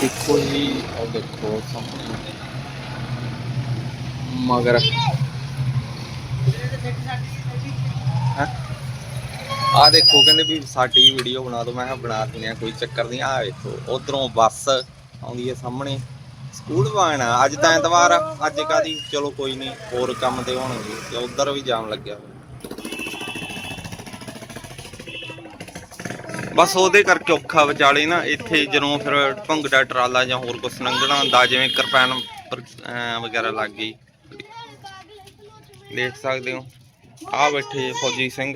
ਦੇਖੋ ਜੀ ਉਹ ਦੇਖੋ ਸਾਹਮਣੇ। ਮਗਰ। ਆ ਦੇਖੋ ਕਹਿੰਦੇ ਵੀ ਸਾਡੀ ਵੀਡੀਓ ਬਣਾ ਦਿਓ। ਮੈਂ ਕਿਹਾ ਬਣਾ ਦਿੰਦੇ ਆ ਕੋਈ ਚੱਕਰ ਨਹੀਂ। ਆ ਵੇਖੋ ਉਧਰੋਂ ਬੱਸ ਆਉਂਦੀ ਹੈ ਸਾਹਮਣੇ। ਸਕੂਲ ਵਾਣ ਅੱਜ ਤਾਂ ਐਤਵਾਰ ਆ, ਅੱਜ ਕਾਦੀ ਚਲੋ ਕੋਈ ਨਹੀਂ ਹੋਰ ਕੰਮ ਤੇ ਹੋਣਗੇ। ਤੇ ਉਧਰ ਵੀ ਜਾਮ ਲੱਗਿਆ ਹੋਇਆ। ਬਸ ਉਹਦੇ ਕਰਕੇ ਔਖਾ ਵਿਚਾਲੇ ਨਾ ਇੱਥੇ ਜਦੋਂ ਫਿਰ ਭੰਗੜਾ ਟਰਾਲਾ ਜਾਂ ਹੋਰ ਕੁਛ ਲੰਘਣਾ ਹੁੰਦਾ ਜਿਵੇਂ ਕਿਰਪਾਨ ਵਗੈਰਾ ਲੱਗ ਗਈ। ਦੇਖ ਸਕਦੇ ਹੋ। ਆ ਬੈਠੇ ਫੌਜੀ ਸਿੰਘ।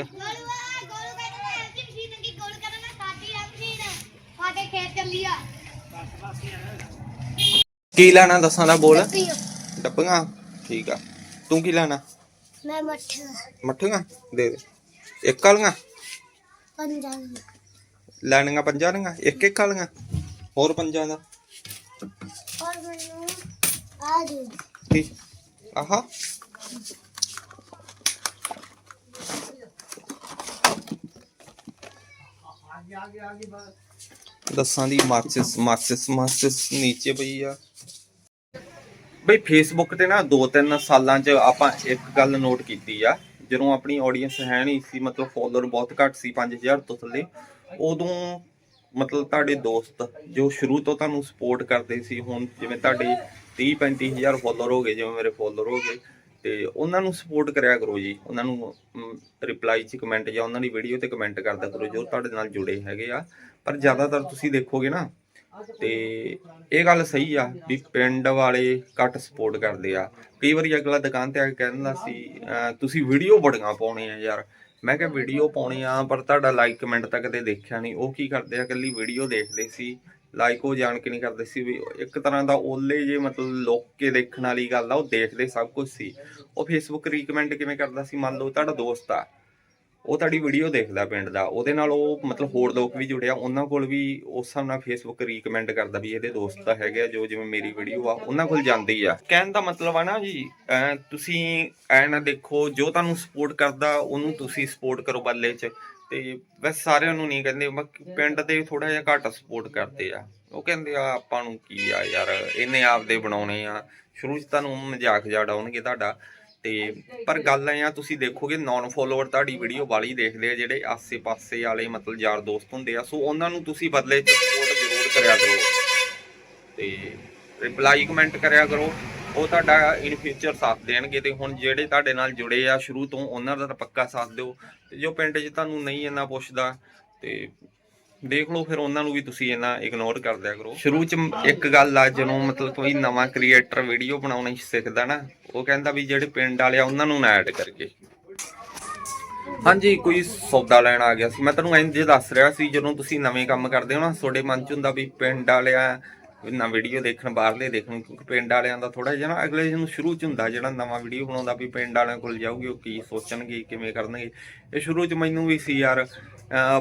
ਕੀ ਲੈਣਾ ਦੱਸਾਂ ਦਾ ਬੋਲ? ਡੱਬੀਆਂ। ਠੀਕ ਆ। ਤੂੰ ਕੀ ਲੈਣਾ? ਮੈਂ ਮੱਠ ਮੱਠੀਆਂ? ਦੇ ਦੇ। ਇੱਕ ਵਾਲੀਆਂ? ਪੰਜਾਂ ਲੈਣੀਆਂ ਪੰਜਾਂ ਦੀਆਂ ਇੱਕ ਇੱਕ ਵਾਲੀਆਂ ਹੋਰ ਪੰਜਾਂ ਦਾ। ਔਰ ਮੈਨੂੰ ਆ ਦੇ। ਕੀ? ਆਹਾ। ਦੱਸਾਂ ਦੀ ਮਾਚਿਸ ਮਾਚਿਸ ਮਾਚਿਸ ਨੀਚੇ ਪਈ ਆ। ਬਈ ਫੇਸਬੁੱਕ ਤੇ ਨਾ 2-3 ਸਾਲਾਂ 'ਚ ਆਪਾਂ ਇੱਕ ਗੱਲ ਨੋਟ ਕੀਤੀ ਆ। ਜਦੋਂ ਆਪਣੀ ਆਡੀਅנס ਹੈ ਨਹੀਂ ਸੀ ਮਤਲਬ ਫੋਲੋਅਰ ਬਹੁਤ ਘੱਟ ਸੀ 5000 ਤੋਂ ਥੱਲੇ। ਉਦੋਂ ਮਤਲਬ ਤੁਹਾਡੇ ਦੋਸਤ ਜੋ ਸ਼ੁਰੂ ਤੋਂ ਤੁਹਾਨੂੰ ਸਪੋਰਟ ਕਰਦੇ ਸੀ, ਹੁਣ ਜਿਵੇਂ ਤੁਹਾਡੇ 30 35000 ਫੋਲੋਅਰ ਹੋ ਗਏ, ਜਿਵੇਂ ਮੇਰੇ ਫੋਲੋਅਰ ਹੋ ਗਏ, ਤੇ ਉਹਨਾਂ ਨੂੰ ਸਪੋਰਟ ਕਰਿਆ ਕਰੋ ਜੀ। ਉਹਨਾਂ ਨੂੰ ਰਿਪਲਾਈ 'ਚ ਕਮੈਂਟ ਜਾਂ ਉਹਨਾਂ ਦੀ ਵੀਡੀਓ ਤੇ ਕਮੈਂਟ ਕਰਦਾ ਕਰੋ, ਜੋ ਤੁਹਾਡੇ ਨਾਲ ਜੁੜੇ ਹੈਗੇ ਆ। ਪਰ ਜ਼ਿਆਦਾਤਰ ਤੁਸੀਂ ਦੇਖੋਗੇ ਨਾ, ਤੇ ਇਹ ਗੱਲ ਸਹੀ ਆ ਵੀ ਪਿੰਡ ਵਾਲੇ ਘੱਟ ਸਪੋਰਟ ਕਰਦੇ ਆ। ਕਈ ਵਾਰੀ ਅਗਲਾ ਦੁਕਾਨ ਤੇ ਆ ਕੇ ਕਹਿੰਦਾ ਸੀ, ਅਹ, ਤੁਸੀਂ ਵੀਡੀਓ ਬੜੀਆਂ ਪਾਉਣੇ ਆ ਯਾਰ। ਮੈਂ ਕਿਹਾ ਵੀਡੀਓ ਪਾਉਣੀ ਆ, ਪਰ ਤੁਹਾਡਾ ਲਾਈਕ ਕਮੈਂਟ ਤਾਂ ਕਦੇ ਦੇਖਿਆ ਨਹੀਂ। ਉਹ ਕੀ ਕਰਦੇ ਆ, ਇਕੱਲੀ ਵੀਡੀਓ ਦੇਖਦੇ ਸੀ ਲਾਈਕ ਉਹ ਜਾਣ ਕੇ ਨਹੀਂ ਕਰਦੇ ਸੀ ਵੀ ਇੱਕ ਤਰ੍ਹਾਂ ਦਾ ਓਲੇ ਜੇ ਮਤਲਬ ਲੋਕ ਕੇ ਦੇਖਣ ਵਾਲੀ ਗੱਲ ਆ, ਉਹ ਦੇਖਦੇ ਸਭ ਕੁਝ ਸੀ। ਉਹ ਫੇਸਬੁੱਕ ਰੀਕਮੈਂਡ ਕਿਵੇਂ ਕਰਦਾ ਸੀ? ਮੰਨ ਲਓ ਤੁਹਾਡਾ ਦੋਸਤ ਆ ਉਹ ਤੁਹਾਡੀ ਵੀਡੀਓ ਦੇਖਦਾ ਪਿੰਡ ਦਾ, ਉਹਦੇ ਨਾਲ ਉਹ ਮਤਲਬ ਹੋਰ ਲੋਕ ਵੀ ਜੁੜਿਆ ਉਹਨਾਂ ਕੋਲ ਵੀ ਉਸ ਹਿਸਾਬ ਨਾਲ ਫੇਸਬੁੱਕ ਰੀਕਮੈਂਡ ਕਰਦਾ ਵੀ ਇਹਦੇ ਦੋਸਤ ਤਾਂ ਹੈਗੇ ਆ, ਜੋ ਜਿਵੇਂ ਮੇਰੀ ਵੀਡੀਓ ਆ, ਉਹਨਾਂ ਕੋਲ ਜਾਂਦੀ ਆ। ਕਹਿਣ ਦਾ ਮਤਲਬ ਆ ਨਾ ਜੀ ਤੁਸੀਂ ਐ ਨਾ ਦੇਖੋ, ਜੋ ਤੁਹਾਨੂੰ ਸਪੋਰਟ ਕਰਦਾ, ਉਹਨੂੰ ਤੁਸੀਂ ਸਪੋਰਟ ਕਰੋ ਬੱਲੇ 'ਚ। ਤੇ ਵੈਸੇ ਸਾਰਿਆਂ ਨੂੰ ਨਹੀਂ ਕਹਿੰਦੇ ਪਿੰਡ ਦੇ ਥੋੜਾ ਜਿਹਾ ਘੱਟ ਸਪੋਰਟ ਕਰਦੇ ਆ। ਉਹ ਕਹਿੰਦੇ ਆ, ਆਪਾਂ ਨੂੰ ਕੀ ਆ ਯਾਰ, ਇਹਨੇ ਆਪਦੇ ਬਣਾਉਣੇ ਆ। ਸ਼ੁਰੂ 'ਚ ਤੁਹਾਨੂੰ ਮਜ਼ਾਕ ਜਾ ਉਡਾਉਣਗੇ ਤੁਹਾਡਾ। ਤੇ ਪਰ ਗੱਲ ਐ ਆ, ਤੁਸੀਂ ਦੇਖੋਗੇ ਨਾਨ ਫੋਲੋਅਰ ਤੁਹਾਡੀ ਵੀਡੀਓ ਵਾਲੀ ਦੇਖਦੇ ਆ, ਜਿਹੜੇ ਆਸੇ-ਪਾਸੇ ਵਾਲੇ ਮਤਲਬ ਯਾਰ ਦੋਸਤ ਹੁੰਦੇ ਆ, ਸੋ ਉਹਨਾਂ ਨੂੰ ਤੁਸੀਂ ਬਦਲੇ 'ਚ ਸਪੋਰਟ ਜ਼ਰੂਰ ਕਰਿਆ ਕਰੋ। ਤੇ ਰਿਪਲਾਈ ਕਮੈਂਟ ਕਰਿਆ ਕਰੋ। ਉਹ ਤੁਹਾਡਾ ਇਨ ਫਿਊਚਰ ਸਾਥ ਦੇਣਗੇ ਤੇ ਹੁਣ ਜਿਹੜੇ ਤੁਹਾਡੇ ਨਾਲ ਜੁੜੇ ਆ ਸ਼ੁਰੂ ਤੋਂ, ਉਹਨਾਂ ਦਾ ਤਾਂ ਪੱਕਾ ਸਾਥ ਦਿਓ। ਤੇ ਜੋ ਪਿੰਡ 'ਚ ਤੁਹਾਨੂੰ ਨਹੀਂ ਇੰਨਾ ਪੁੱਛਦਾ, ਤੇ ਦੇਖ ਲਓ ਫਿਰ ਉਹਨਾਂ ਨੂੰ ਵੀ ਤੁਸੀਂ ਇਹਨਾਂ ਇਗਨੋਰ ਕਰ ਦਿਆ ਕਰੋ। ਸ਼ੁਰੂ 'ਚ ਇੱਕ ਗੱਲ ਆ ਜਦੋਂ ਮਤਲਬ ਕੋਈ ਨਵਾਂ ਕ੍ਰੀਏਟਰ ਵੀਡੀਓ ਬਣਾਉਣੀ ਸਿੱਖਦਾ ਨਾ, ਉਹ ਕਹਿੰਦਾ ਵੀ ਜਿਹੜੇ ਪਿੰਡ ਵਾਲੇ ਆ ਉਹਨਾਂ ਨੂੰ ਨਾ ਐਡ ਕਰਕੇ ਹਾਂਜੀ, ਕੋਈ ਸੌਦਾ ਲੈਣ ਆ ਗਿਆ ਸੀ। ਮੈਂ ਤੁਹਾਨੂੰ ਇੰਜ ਦੱਸ ਰਿਹਾ ਸੀ, ਜਦੋਂ ਤੁਸੀਂ ਨਵੇਂ ਕੰਮ ਕਰਦੇ ਹੋ ਨਾ, ਤੁਹਾਡੇ ਮਨ 'ਚ ਹੁੰਦਾ ਵੀ ਪਿੰਡ ਵਾਲਿਆਂ ਨਾ ਵੀਡੀਓ ਦੇਖਣ, ਬਾਹਰਲੇ ਦੇਖਣ, ਕਿਉਂਕਿ ਪਿੰਡ ਵਾਲਿਆਂ ਦਾ ਥੋੜਾ ਜਿਹਾ ਨਾ ਅਗਲੇ ਨੂੰ ਸ਼ੁਰੂ 'ਚ ਹੁੰਦਾ, ਜਿਹੜਾ ਨਵਾਂ ਵੀਡੀਓ ਬਣਾਉਂਦਾ ਵੀ ਪਿੰਡ ਵਾਲਿਆਂ ਕੋਲ ਜਾਊਗੀ, ਉਹ ਕੀ ਸੋਚਣਗੇ, ਕਿਵੇਂ ਕਰਨਗੇ। ਇਹ ਸ਼ੁਰੂ 'ਚ ਮੈਨੂੰ ਵੀ ਸੀ ਯਾਰ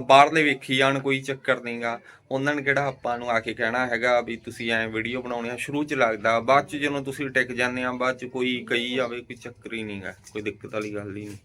ਬਾਹਰਲੇ ਵੇਖੀ ਜਾਣ, ਕੋਈ ਚੱਕਰ ਨਹੀਂਗਾ ਉਹਨਾਂ ਨੇ ਕਿਹੜਾ ਆਪਾਂ ਨੂੰ ਆ ਕੇ ਕਹਿਣਾ ਹੈਗਾ ਵੀ ਤੁਸੀਂ ਐ ਵੀਡੀਓ ਬਣਾਉਣੀ ਆ, ਸ਼ੁਰੂ 'ਚ ਲੱਗਦਾ। ਬਾਅਦ 'ਚ ਜਦੋਂ ਤੁਸੀਂ ਟਿਕ ਜਾਂਦੇ ਆ, ਬਾਅਦ 'ਚ ਕੋਈ ਕਹੀ ਜਾਵੇ, ਕੋਈ ਚੱਕਰ ਹੀ ਨਹੀਂਗਾ ਕੋਈ ਦਿੱਕਤ ਵਾਲੀ ਗੱਲ ਹੀ ਨਹੀਂ।